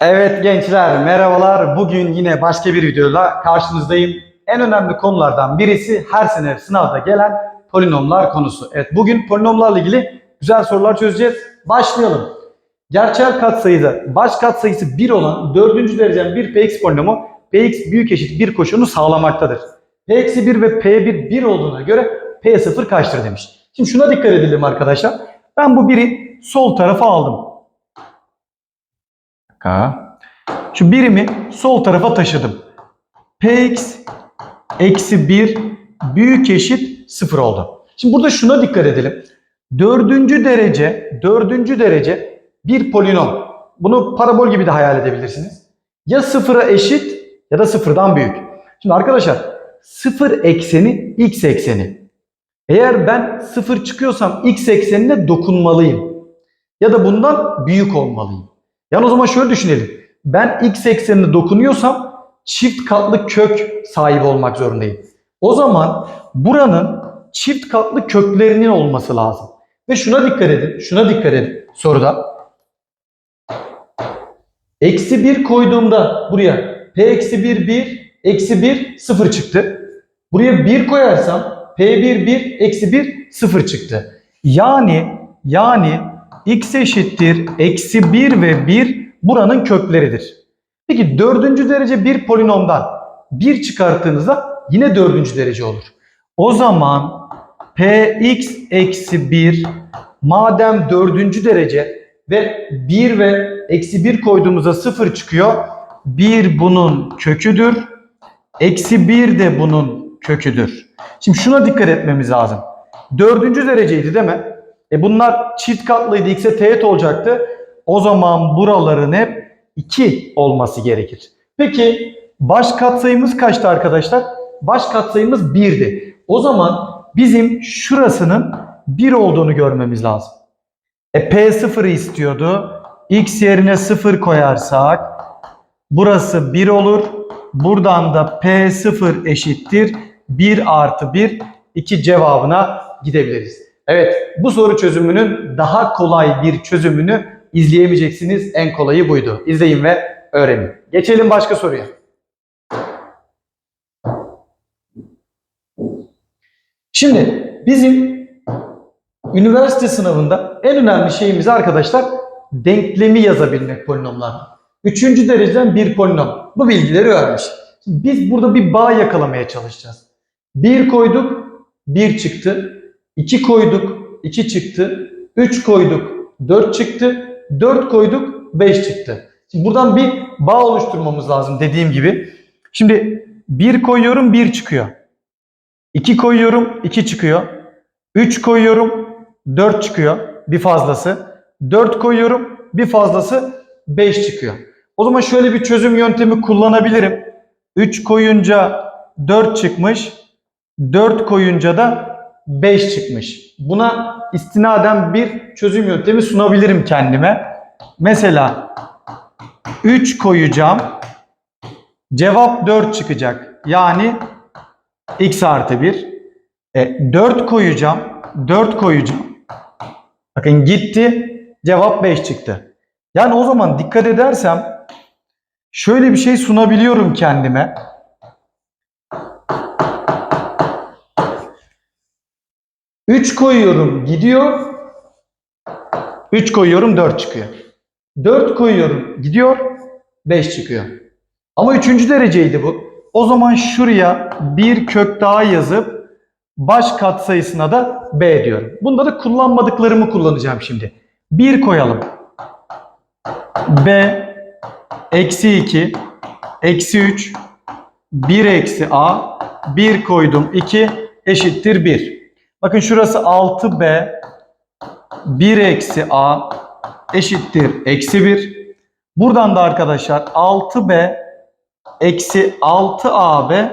Evet gençler merhabalar. Bugün yine başka bir videoyla karşınızdayım. En önemli konulardan birisi her sene sınavda gelen polinomlar konusu. Evet bugün polinomlarla ilgili güzel sorular çözeceğiz. Başlayalım. Gerçel katsayıda baş katsayısı 1 olan 4. derecen bir px polinomu px büyük eşit 1 koşulunu sağlamaktadır. p-1 ve p1 1 olduğuna göre p0 kaçtır demiş. Şimdi şuna dikkat edelim arkadaşlar. Ben bu biri sol tarafa aldım. Dakika. Şu birimi sol tarafa taşıdım. Px eksi 1 büyük eşit 0 oldu. Şimdi burada şuna dikkat edelim. Dördüncü derece, dördüncü derece bir polinom. Bunu parabol gibi de hayal edebilirsiniz. Ya sıfıra eşit ya da sıfırdan büyük. Şimdi arkadaşlar sıfır ekseni x ekseni. Eğer ben sıfır çıkıyorsam x eksenine dokunmalıyım. Ya da bundan büyük olmalıyım. Yani o zaman şöyle düşünelim. Ben x eksenine dokunuyorsam çift katlı kök sahibi olmak zorundayım. O zaman buranın çift katlı köklerinin olması lazım. Ve şuna dikkat edin. Şuna dikkat edin soruda. Eksi 1 koyduğumda buraya p eksi 1 1 eksi 1 0 çıktı. Buraya 1 koyarsam p1 1 eksi 1 0 çıktı. Yani yani x eşittir eksi 1 ve 1 buranın kökleridir. Peki dördüncü derece bir polinomdan 1 çıkarttığınızda yine dördüncü derece olur. O zaman px eksi 1 madem dördüncü derece ve 1 ve eksi 1 koyduğumuzda 0 çıkıyor. 1 bunun köküdür. Eksi 1 de bunun köküdür. Şimdi şuna dikkat etmemiz lazım. Dördüncü dereceydi değil mi? E bunlar çift katlıydı. X'e teğet olacaktı. O zaman buraların hep 2 olması gerekir. Peki baş katsayımız kaçtı arkadaşlar? Baş katsayımız 1'di. O zaman bizim şurasının 1 olduğunu görmemiz lazım. E P0'ı istiyordu. X yerine 0 koyarsak burası 1 olur. Buradan da P0 eşittir 1 artı 1 2 cevabına gidebiliriz. Evet bu soru çözümünün daha kolay bir çözümünü izleyemeyeceksiniz. En kolayı buydu. İzleyin ve öğrenin. Geçelim başka soruya. Şimdi bizim üniversite sınavında en önemli şeyimiz arkadaşlar denklemi yazabilmek polinomlarla. Üçüncü dereceden bir polinom. Bu bilgileri öğrenmiş. Biz burada bir bağ yakalamaya çalışacağız. 1 koyduk, 1 çıktı. 2 koyduk, 2 çıktı. 3 koyduk, 4 çıktı. 4 koyduk, 5 çıktı. Şimdi buradan bir bağ oluşturmamız lazım dediğim gibi. Şimdi 1 koyuyorum, 1 çıkıyor. 2 koyuyorum, 2 çıkıyor. 3 koyuyorum, 4 çıkıyor. Bir fazlası. 4 koyuyorum, bir fazlası 5 çıkıyor. O zaman şöyle bir çözüm yöntemi kullanabilirim. 3 koyunca 4 çıkmış. 4 koyunca da 5 çıkmış. Buna istinaden bir çözüm yöntemi sunabilirim kendime. Mesela 3 koyacağım. Cevap 4 çıkacak. Yani x artı 1. E, 4 koyacağım. 4 koyacağım. Bakın gitti. Cevap 5 çıktı. Yani o zaman dikkat edersem şöyle bir şey sunabiliyorum kendime. Üç koyuyorum gidiyor. 3 koyuyorum 4 çıkıyor. 4 koyuyorum gidiyor 5 çıkıyor. Ama üçüncü dereceydi bu. O zaman şuraya bir kök daha yazıp baş katsayısına da b diyorum. Bunda da kullanmadıklarımı kullanacağım şimdi. 1 koyalım. b eksi 2 eksi 3 1 eksi a 1 koydum 2 eşittir 1. Bakın şurası 6b 1 eksi a eşittir eksi 1. Buradan da arkadaşlar 6b eksi 6ab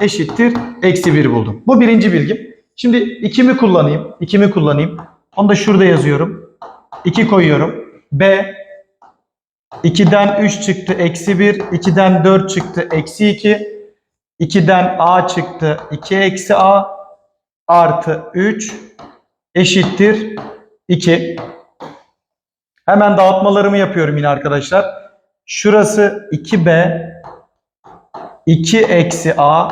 eşittir eksi 1 buldum. Bu birinci bilgim. Şimdi 2'mi kullanayım. 2'mi kullanayım. Onu da şurada yazıyorum. 2 koyuyorum. b 2'den 3 çıktı eksi 1. 2'den 4 çıktı eksi 2. 2'den a çıktı 2 eksi a artı 3 eşittir 2. Hemen dağıtmalarımı yapıyorum yine arkadaşlar. Şurası 2b 2 eksi a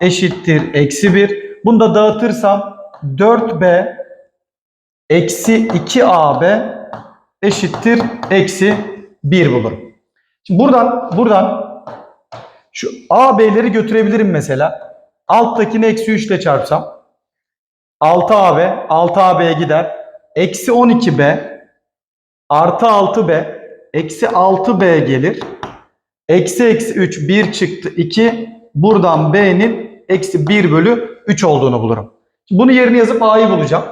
eşittir eksi 1. Bunu da dağıtırsam 4b eksi 2ab eşittir eksi 1 bulurum. Şimdi buradan buradan şu AB'leri götürebilirim mesela. Alttakini eksi 3 ile çarpsam 6AB 6AB'ye gider. Eksi 12B artı 6B eksi 6B gelir. Eksi eksi 3 1 çıktı 2. Buradan B'nin eksi 1 bölü 3 olduğunu bulurum. Bunu yerine yazıp A'yı bulacağım.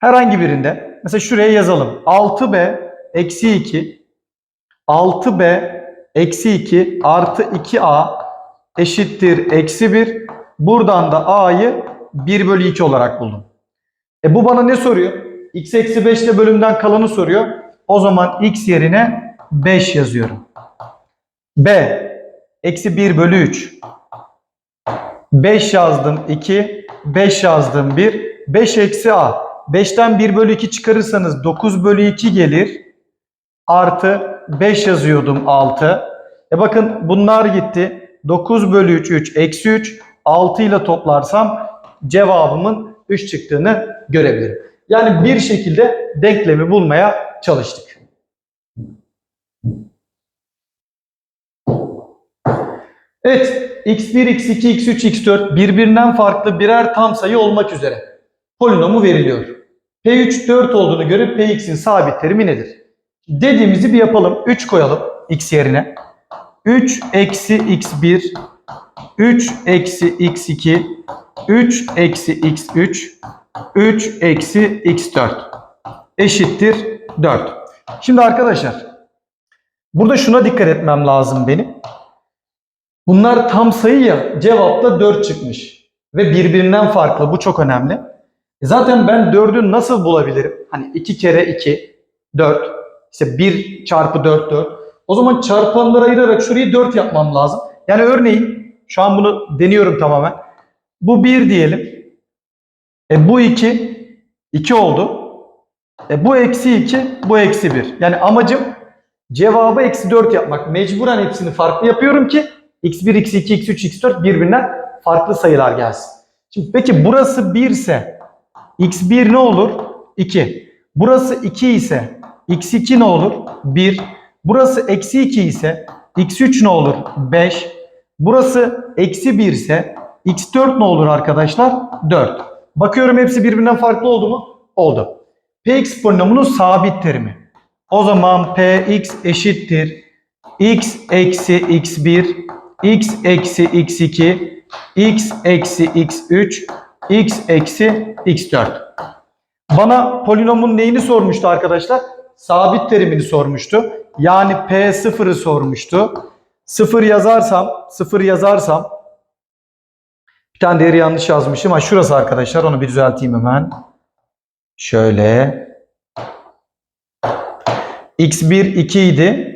Herhangi birinde mesela şuraya yazalım. 6B eksi 2 6B eksi 2 artı 2A eşittir eksi 1. Buradan da A'yı 1 bölü 2 olarak buldum. E bu bana ne soruyor? X eksi 5 ile bölümden kalanı soruyor. O zaman X yerine 5 yazıyorum. B eksi 1 bölü 3. 5 yazdım 2. 5 yazdım 1. 5 eksi A. 5'ten 1 bölü 2 çıkarırsanız 9 bölü 2 gelir. Artı 5 yazıyordum 6. E bakın bunlar gitti. 9 bölü 3 3 eksi 3. 6 ile toplarsam cevabımın 3 çıktığını görebilirim. Yani bir şekilde denklemi bulmaya çalıştık. Evet, x1, x2, x3, x4 birbirinden farklı birer tam sayı olmak üzere polinomu veriliyor. P3 4 olduğunu göre Px'in sabit terimi nedir? Dediğimizi bir yapalım. 3 koyalım x yerine. 3 eksi x1 3 eksi x2 3 eksi x3 3 eksi x4 eşittir 4. Şimdi arkadaşlar burada şuna dikkat etmem lazım benim. Bunlar tam sayı ya cevapta 4 çıkmış ve birbirinden farklı bu çok önemli. E Zaten ben 4'ü nasıl bulabilirim? Hani 2 kere 2 4 işte 1 çarpı 4 4 o zaman çarpanları ayırarak şurayı 4 yapmam lazım. Yani örneğin şu an bunu deniyorum tamamen. Bu 1 diyelim. E bu 2. 2 oldu. E bu eksi 2. Bu eksi 1. Yani amacım cevabı eksi 4 yapmak. Mecburen hepsini farklı yapıyorum ki x1, x2, x3, x4 birbirinden farklı sayılar gelsin. Şimdi peki burası 1 ise x1 ne olur? 2. Burası 2 ise x2 ne olur? 1. Burası eksi 2 ise x3 ne olur? 5. Burası eksi 1 ise x4 ne olur arkadaşlar? 4. Bakıyorum hepsi birbirinden farklı oldu mu? Oldu. Px polinomunun sabit terimi. O zaman Px eşittir x eksi x1 x eksi x2 x eksi x3 x eksi x4. Bana polinomun neyini sormuştu arkadaşlar? Sabit terimini sormuştu. Yani P0'ı sormuştu. 0 yazarsam, 0 yazarsam bir tane değeri yanlış yazmışım. Ha şurası arkadaşlar. Onu bir düzelteyim hemen. Şöyle. x1 2 idi.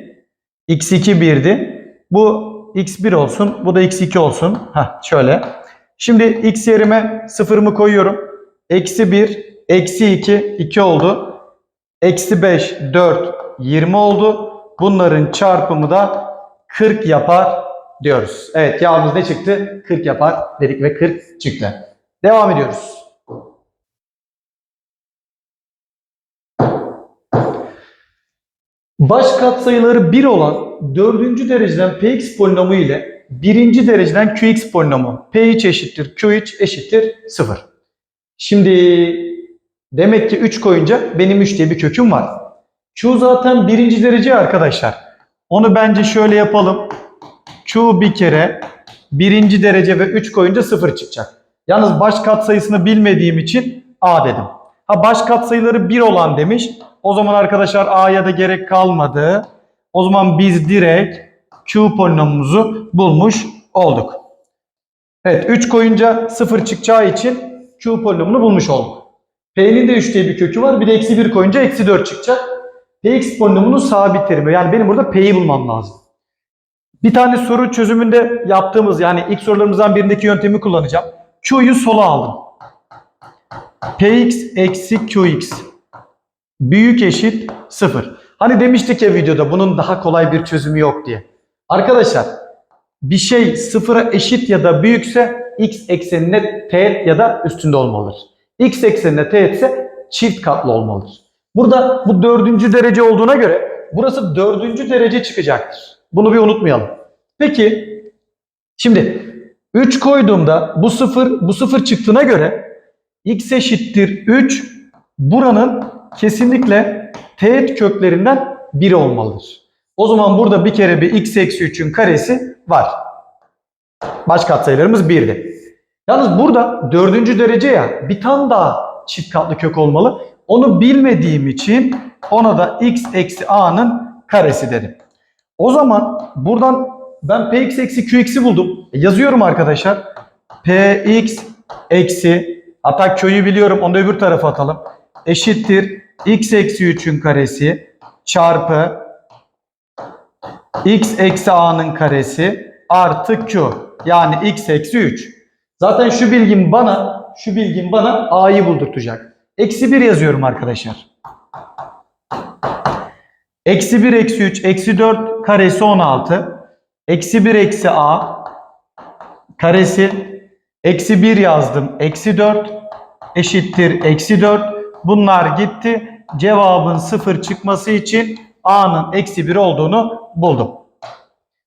x2 1'di. Bu x1 olsun. Bu da x2 olsun. Heh, şöyle. Şimdi x yerime sıfırımı koyuyorum. Eksi 1, eksi 2, 2 oldu. Eksi 5, 4, 20 oldu. Bunların çarpımı da 40 yapar diyoruz. Evet cevabımız ne çıktı? 40 yapar dedik ve 40 çıktı. Devam ediyoruz. Baş katsayıları 1 olan 4. dereceden Px polinomu ile 1. dereceden Qx polinomu P3 eşittir Q3 eşittir 0. Şimdi demek ki 3 koyunca benim 3 diye bir köküm var. Q zaten 1. derece arkadaşlar. Onu bence şöyle yapalım. Q bir kere 1. derece ve 3 koyunca 0 çıkacak. Yalnız baş katsayısını bilmediğim için A dedim. Ha baş katsayıları 1 olan demiş. O zaman arkadaşlar A'ya da gerek kalmadı. O zaman biz direkt Q polinomumuzu bulmuş olduk. Evet 3 koyunca 0 çıkacağı için Q polinomunu bulmuş olduk. P'nin de 3 diye bir kökü var. Bir de eksi 1 koyunca eksi 4 çıkacak. Px polinomunun sabit terimi. Yani benim burada P'yi bulmam lazım. Bir tane soru çözümünde yaptığımız yani ilk sorularımızdan birindeki yöntemi kullanacağım. Q'yu sola aldım. Px eksi Qx büyük eşit 0. Hani demiştik ya videoda bunun daha kolay bir çözümü yok diye. Arkadaşlar bir şey sıfıra eşit ya da büyükse x eksenine teğet ya da üstünde olmalıdır. x eksenine teğetse çift katlı olmalıdır. Burada bu dördüncü derece olduğuna göre burası dördüncü derece çıkacaktır. Bunu bir unutmayalım. Peki şimdi 3 koyduğumda bu sıfır bu sıfır çıktığına göre x eşittir 3 buranın kesinlikle teğet köklerinden biri olmalıdır. O zaman burada bir kere bir x eksi 3'ün karesi var. Baş katsayılarımız 1'di. Yalnız burada dördüncü derece ya bir tane daha çift katlı kök olmalı. Onu bilmediğim için ona da x eksi a'nın karesi dedim. O zaman buradan ben px eksi qx'i buldum. E, yazıyorum arkadaşlar. px eksi hatta köyü biliyorum onu da öbür tarafa atalım. Eşittir x eksi 3'ün karesi çarpı x eksi a'nın karesi artı q. Yani x eksi 3. Zaten şu bilgim bana şu bilgim bana a'yı buldurtacak. Eksi 1 yazıyorum arkadaşlar. Eksi 1 eksi 3 eksi 4 karesi 16. Eksi 1 eksi a karesi eksi 1 yazdım. Eksi 4 eşittir eksi 4. Bunlar gitti. Cevabın 0 çıkması için a'nın eksi 1 olduğunu buldum.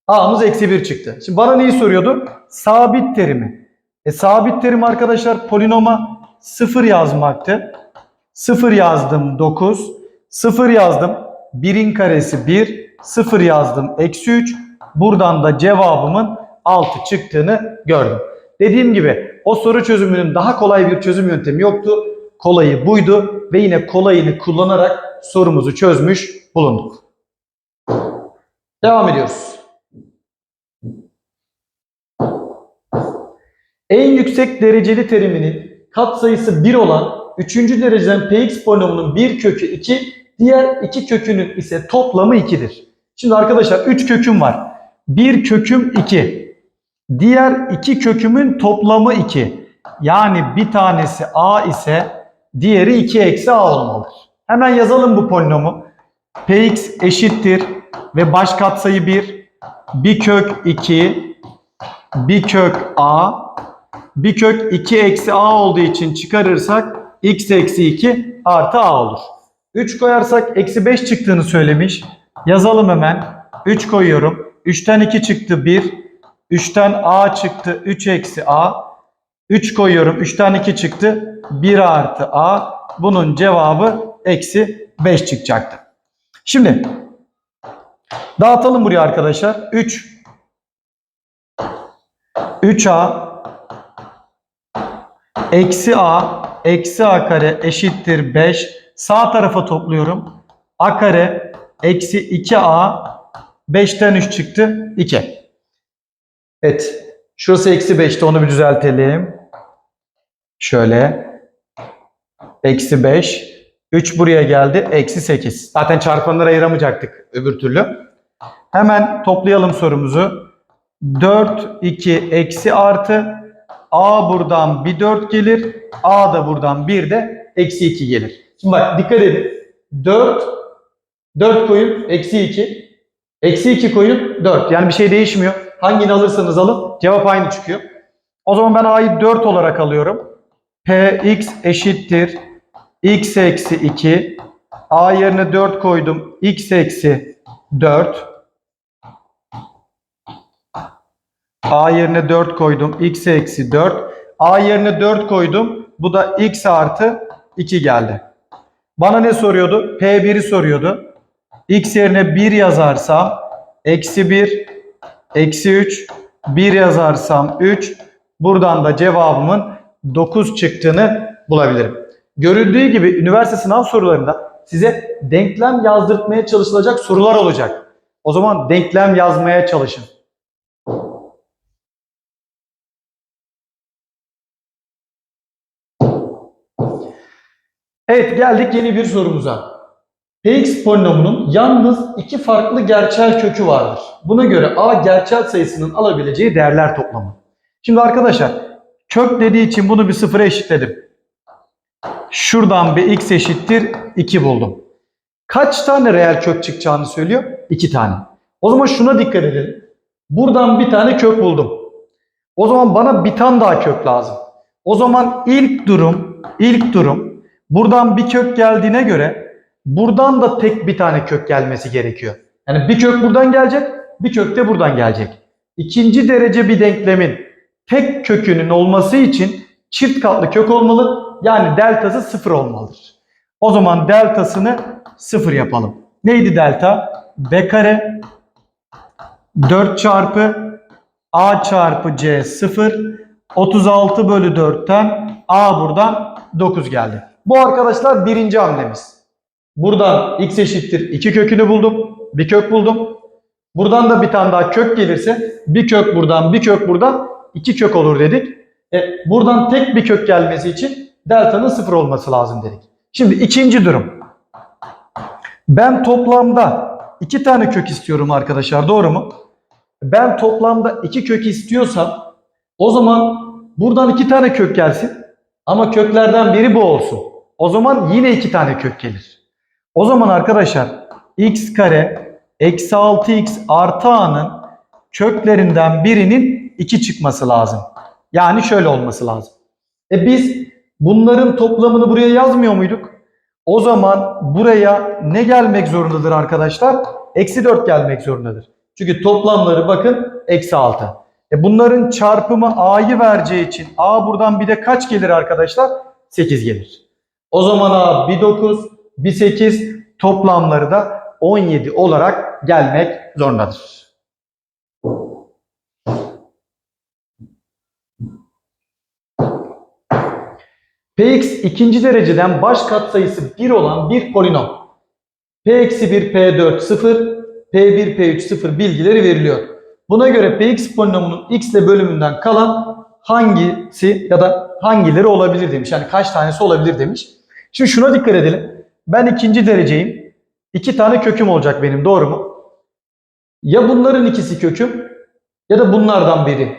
A'mız eksi 1 çıktı. Şimdi bana neyi soruyordu? Sabit terimi. E, sabit terim arkadaşlar polinoma 0 yazmaktı. 0 yazdım 9. 0 yazdım. 1'in karesi 1. 0 yazdım eksi 3. Buradan da cevabımın 6 çıktığını gördüm. Dediğim gibi o soru çözümünün daha kolay bir çözüm yöntemi yoktu. Kolayı buydu ve yine kolayını kullanarak sorumuzu çözmüş bulunduk. Devam ediyoruz. En yüksek dereceli teriminin katsayısı 1 olan 3. dereceden px polinomunun bir kökü 2, diğer iki kökünün ise toplamı 2'dir. Şimdi arkadaşlar 3 köküm var. Bir köküm 2. Diğer iki kökümün toplamı 2. Yani bir tanesi a ise diğeri 2 eksi a olmalıdır. Hemen yazalım bu polinomu. px eşittir ve baş katsayı 1. Bir kök 2. Bir kök a. Bir kök 2 eksi a olduğu için çıkarırsak x eksi 2 artı a olur. 3 koyarsak eksi 5 çıktığını söylemiş. Yazalım hemen. 3 koyuyorum. 3'ten 2 çıktı 1. 3'ten a çıktı 3 eksi a. 3 koyuyorum. 3'ten 2 çıktı 1 artı a. Bunun cevabı eksi 5 çıkacaktı. Şimdi dağıtalım buraya arkadaşlar. 3 3a eksi a eksi a kare eşittir 5. Sağ tarafa topluyorum. a kare eksi 2a 5'ten 3 çıktı 2. Evet. Şurası eksi 5'te onu bir düzeltelim. Şöyle. Eksi 5. 3 buraya geldi. Eksi 8. Zaten çarpanları ayıramayacaktık öbür türlü. Hemen toplayalım sorumuzu. 4, 2 eksi artı. A buradan bir 4 gelir. A da buradan bir de eksi 2 gelir. Şimdi bak dikkat edin. 4, 4 koyun eksi 2. Eksi 2 koyun 4. Yani bir şey değişmiyor. Hangini alırsanız alın cevap aynı çıkıyor. O zaman ben A'yı 4 olarak alıyorum. Px eşittir. x eksi 2. A yerine 4 koydum. x eksi 4. A yerine 4 koydum. x eksi 4. A yerine 4 koydum. Bu da x artı 2 geldi. Bana ne soruyordu? P1'i soruyordu. X yerine 1 yazarsam eksi 1, eksi 3, 1 yazarsam 3. Buradan da cevabımın 9 çıktığını bulabilirim. Görüldüğü gibi üniversite sınav sorularında size denklem yazdırtmaya çalışılacak sorular olacak. O zaman denklem yazmaya çalışın. Evet geldik yeni bir sorumuza. Px polinomunun yalnız iki farklı gerçel kökü vardır. Buna göre a gerçel sayısının alabileceği değerler toplamı. Şimdi arkadaşlar kök dediği için bunu bir sıfıra eşitledim. Şuradan bir x eşittir 2 buldum. Kaç tane reel kök çıkacağını söylüyor? 2 tane. O zaman şuna dikkat edelim. Buradan bir tane kök buldum. O zaman bana bir tane daha kök lazım. O zaman ilk durum, ilk durum buradan bir kök geldiğine göre buradan da tek bir tane kök gelmesi gerekiyor. Yani bir kök buradan gelecek, bir kök de buradan gelecek. İkinci derece bir denklemin tek kökünün olması için çift katlı kök olmalı. Yani deltası sıfır olmalıdır. O zaman deltasını sıfır yapalım. Neydi delta? B kare 4 çarpı A çarpı C 0 36 bölü 4'ten A buradan 9 geldi. Bu arkadaşlar birinci hamlemiz. Buradan x eşittir 2 kökünü buldum. Bir kök buldum. Buradan da bir tane daha kök gelirse bir kök buradan bir kök buradan iki kök olur dedik. E, buradan tek bir kök gelmesi için delta'nın sıfır olması lazım dedik. Şimdi ikinci durum. Ben toplamda iki tane kök istiyorum arkadaşlar doğru mu? Ben toplamda iki kök istiyorsam o zaman buradan iki tane kök gelsin. Ama köklerden biri bu olsun. O zaman yine iki tane kök gelir. O zaman arkadaşlar x kare eksi 6x artı a'nın köklerinden birinin 2 çıkması lazım. Yani şöyle olması lazım. E biz bunların toplamını buraya yazmıyor muyduk? O zaman buraya ne gelmek zorundadır arkadaşlar? Eksi 4 gelmek zorundadır. Çünkü toplamları bakın eksi 6. E bunların çarpımı a'yı vereceği için a buradan bir de kaç gelir arkadaşlar? 8 gelir. O zaman a bir 9, bir 8 toplamları da 17 olarak gelmek zorundadır. Px ikinci dereceden baş katsayısı 1 olan bir polinom. P-1, P4, 0, P1, P3, 0 bilgileri veriliyor. Buna göre Px polinomunun x ile bölümünden kalan hangisi ya da hangileri olabilir demiş. Yani kaç tanesi olabilir demiş. Şimdi şuna dikkat edelim. Ben ikinci dereceyim. İki tane köküm olacak benim doğru mu? Ya bunların ikisi köküm ya da bunlardan biri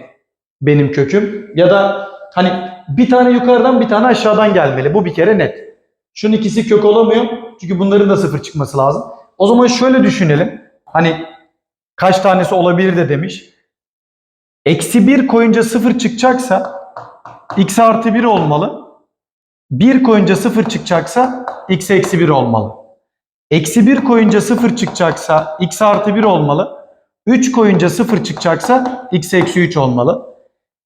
benim köküm ya da hani bir tane yukarıdan bir tane aşağıdan gelmeli. Bu bir kere net. Şunun ikisi kök olamıyor. Çünkü bunların da sıfır çıkması lazım. O zaman şöyle düşünelim. Hani kaç tanesi olabilir de demiş. Eksi 1 koyunca sıfır çıkacaksa x artı 1 olmalı. 1 koyunca sıfır çıkacaksa x eksi 1 olmalı. Eksi 1 koyunca 0 çıkacaksa x artı 1 olmalı. 3 koyunca 0 çıkacaksa x eksi 3 olmalı.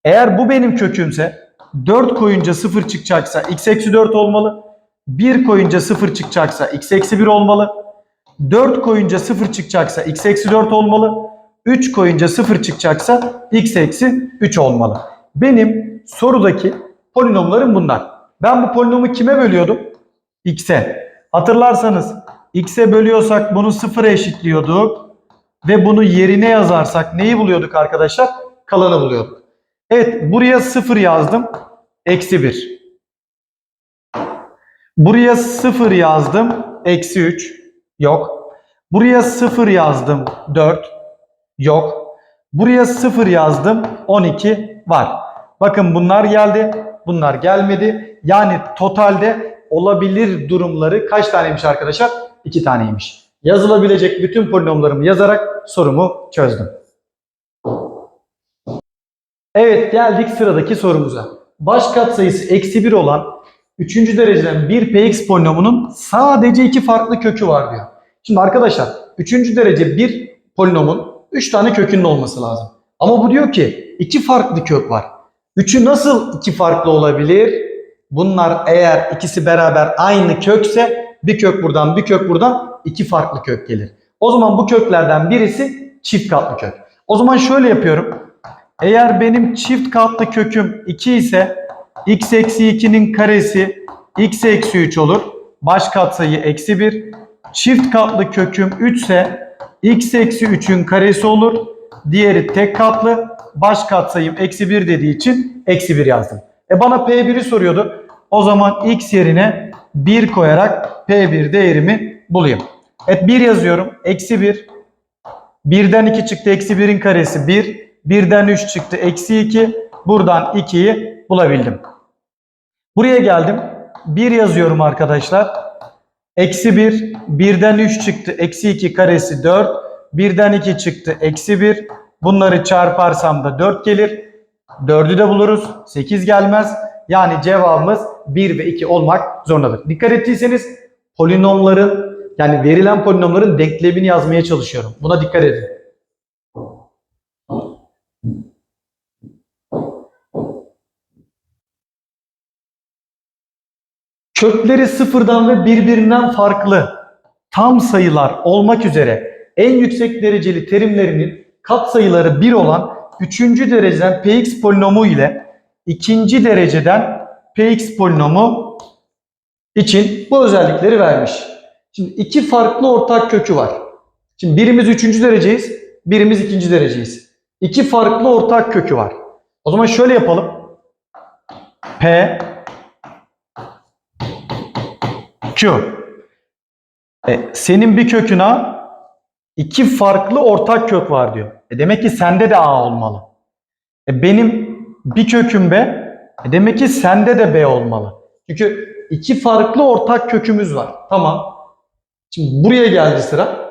Eğer bu benim kökümse 4 koyunca 0 çıkacaksa x eksi 4 olmalı. 1 koyunca 0 çıkacaksa x eksi 1 olmalı. 4 koyunca 0 çıkacaksa x eksi 4 olmalı. 3 koyunca 0 çıkacaksa x eksi 3 olmalı. Benim sorudaki polinomlarım bunlar. Ben bu polinomu kime bölüyordum? x'e. Hatırlarsanız x'e bölüyorsak bunu sıfıra eşitliyorduk. Ve bunu yerine yazarsak neyi buluyorduk arkadaşlar? Kalanı buluyorduk. Evet buraya 0 yazdım. Eksi 1. Buraya 0 yazdım. Eksi 3. Yok. Buraya 0 yazdım. 4. Yok. Buraya 0 yazdım. 12 var. Bakın bunlar geldi. Bunlar gelmedi. Yani totalde olabilir durumları kaç taneymiş arkadaşlar? 2 taneymiş. Yazılabilecek bütün polinomlarımı yazarak sorumu çözdüm. Evet geldik sıradaki sorumuza. Baş katsayısı eksi 1 olan 3. dereceden bir px polinomunun sadece iki farklı kökü var diyor. Şimdi arkadaşlar 3. derece bir polinomun 3 tane kökünün olması lazım. Ama bu diyor ki iki farklı kök var. Üçü nasıl iki farklı olabilir? Bunlar eğer ikisi beraber aynı kökse bir kök buradan bir kök buradan iki farklı kök gelir. O zaman bu köklerden birisi çift katlı kök. O zaman şöyle yapıyorum. Eğer benim çift katlı köküm 2 ise x eksi 2'nin karesi x eksi 3 olur. Baş katsayı eksi 1. Çift katlı köküm 3 ise x eksi 3'ün karesi olur. Diğeri tek katlı. Baş katsayım eksi 1 dediği için eksi 1 yazdım. E bana P1'i soruyordu. O zaman x yerine 1 koyarak P1 değerimi bulayım. Evet 1 yazıyorum. Eksi 1. 1'den 2 çıktı. Eksi 1'in karesi 1. 1'den 3 çıktı. Eksi 2. Buradan 2'yi bulabildim. Buraya geldim. 1 yazıyorum arkadaşlar. Eksi 1, 1'den 3 çıktı. Eksi 2 karesi 4. 1'den 2 çıktı. Eksi 1. Bunları çarparsam da 4 gelir. 4'ü de buluruz. 8 gelmez. Yani cevabımız 1 ve 2 olmak zorundadır. Dikkat ettiyseniz polinomların yani verilen polinomların denklemini yazmaya çalışıyorum. Buna dikkat edin. Kökleri sıfırdan ve birbirinden farklı tam sayılar olmak üzere en yüksek dereceli terimlerinin katsayıları 1 olan 3. dereceden px polinomu ile 2. dereceden px polinomu için bu özellikleri vermiş. Şimdi iki farklı ortak kökü var. Şimdi birimiz 3. dereceyiz, birimiz 2. dereceyiz. İki farklı ortak kökü var. O zaman şöyle yapalım. P Q. E, senin bir köküne iki farklı ortak kök var diyor. E, demek ki sende de A olmalı. E, benim bir köküm B. E, demek ki sende de B olmalı. Çünkü iki farklı ortak kökümüz var. Tamam. Şimdi buraya geldi sıra.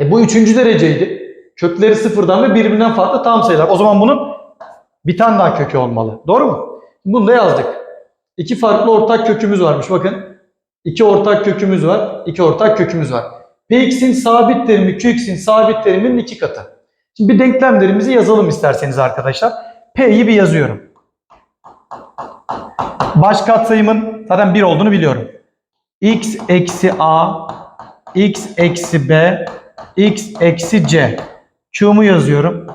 E, bu üçüncü dereceydi. Kökleri sıfırdan ve birbirinden farklı tam sayılar. O zaman bunun bir tane daha kökü olmalı. Doğru mu? Bunu da yazdık. İki farklı ortak kökümüz varmış. Bakın. İki ortak kökümüz var. iki ortak kökümüz var. Px'in sabit terimi Qx'in sabit teriminin iki katı. Şimdi bir denklemlerimizi yazalım isterseniz arkadaşlar. P'yi bir yazıyorum. Baş katsayımın zaten 1 olduğunu biliyorum. x eksi a, x eksi b, x eksi c. Q'mu yazıyorum.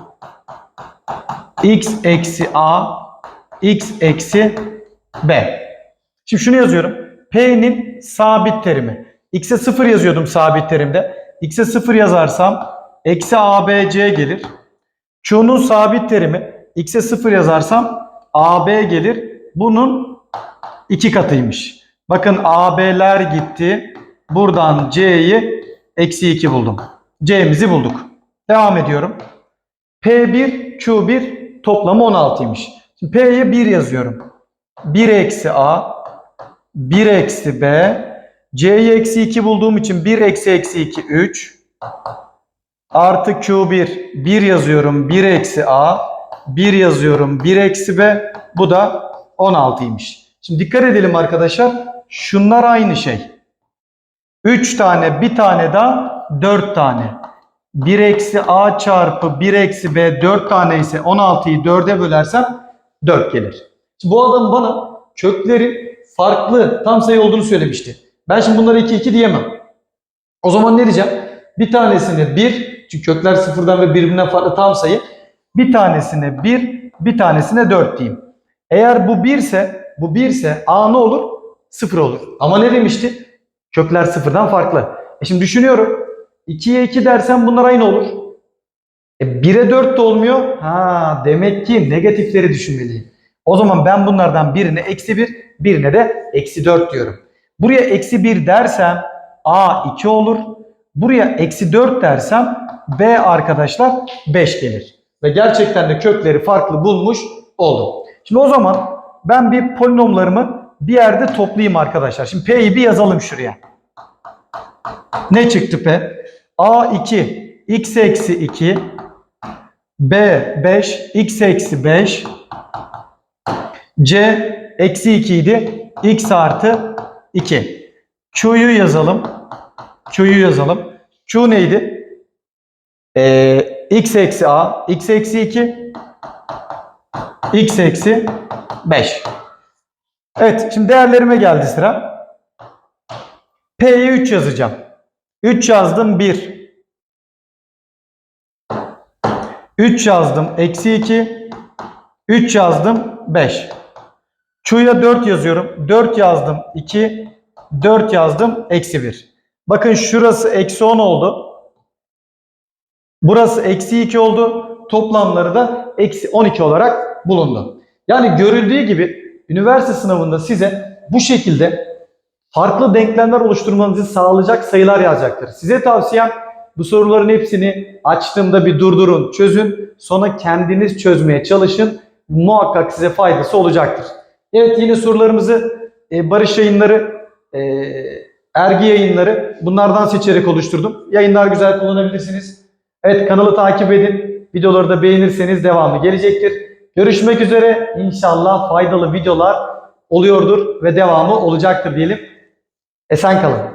x eksi a, x eksi b. Şimdi şunu yazıyorum. P'nin sabit terimi. X'e 0 yazıyordum sabit terimde. X'e 0 yazarsam eksi ABC gelir. Q'nun sabit terimi. X'e 0 yazarsam AB gelir. Bunun iki katıymış. Bakın AB'ler gitti. Buradan C'yi eksi 2 buldum. C'mizi bulduk. Devam ediyorum. P1, Q1 toplamı 16'ymış. Şimdi P'ye 1 yazıyorum. 1 eksi A 1 eksi B. C'yi eksi 2 bulduğum için 1 eksi eksi 2 3. Artı Q1 1 yazıyorum 1 eksi A. 1 yazıyorum 1 eksi B. Bu da 16'ymış. Şimdi dikkat edelim arkadaşlar. Şunlar aynı şey. 3 tane bir tane daha 4 tane. 1 eksi A çarpı 1 eksi B 4 tane ise 16'yı 4'e bölersem 4 gelir. Şimdi bu adam bana köklerin farklı tam sayı olduğunu söylemişti. Ben şimdi bunlara 2 2 diyemem. O zaman ne diyeceğim? Bir tanesine 1 çünkü kökler sıfırdan ve birbirinden farklı tam sayı. Bir tanesine 1, bir tanesine 4 diyeyim. Eğer bu 1 ise, bu 1 ise A ne olur? 0 olur. Ama ne demişti? Kökler sıfırdan farklı. E şimdi düşünüyorum. 2'ye 2 dersem bunlar aynı olur. E 1'e 4 de olmuyor. Ha demek ki negatifleri düşünmeliyim. O zaman ben bunlardan birine eksi 1, birine de eksi 4 diyorum. Buraya eksi 1 dersem A 2 olur. Buraya eksi 4 dersem B arkadaşlar 5 gelir. Ve gerçekten de kökleri farklı bulmuş oldum. Şimdi o zaman ben bir polinomlarımı bir yerde toplayayım arkadaşlar. Şimdi P'yi bir yazalım şuraya. Ne çıktı P? A2 x eksi 2 B5 x eksi 5 C eksi 2 idi. X artı 2. Q'yu yazalım. Q'yu yazalım. Q neydi? Ee, x eksi a. x eksi 2. x eksi 5. Evet şimdi değerlerime geldi sıra. P'ye 3 yazacağım. 3 yazdım 1. 3 yazdım eksi 2. 3 yazdım 5. Q'ya 4 yazıyorum. 4 yazdım 2. 4 yazdım eksi 1. Bakın şurası eksi 10 oldu. Burası eksi 2 oldu. Toplamları da eksi 12 olarak bulundu. Yani görüldüğü gibi üniversite sınavında size bu şekilde farklı denklemler oluşturmanızı sağlayacak sayılar yazacaktır. Size tavsiyem bu soruların hepsini açtığımda bir durdurun, çözün. Sonra kendiniz çözmeye çalışın. Muhakkak size faydası olacaktır. Evet yine sorularımızı e, Barış Yayınları e, Ergi yayınları. Bunlardan seçerek oluşturdum. Yayınlar güzel kullanabilirsiniz. Evet kanalı takip edin. Videoları da beğenirseniz devamı gelecektir. Görüşmek üzere. İnşallah faydalı videolar oluyordur ve devamı olacaktır diyelim. Esen kalın.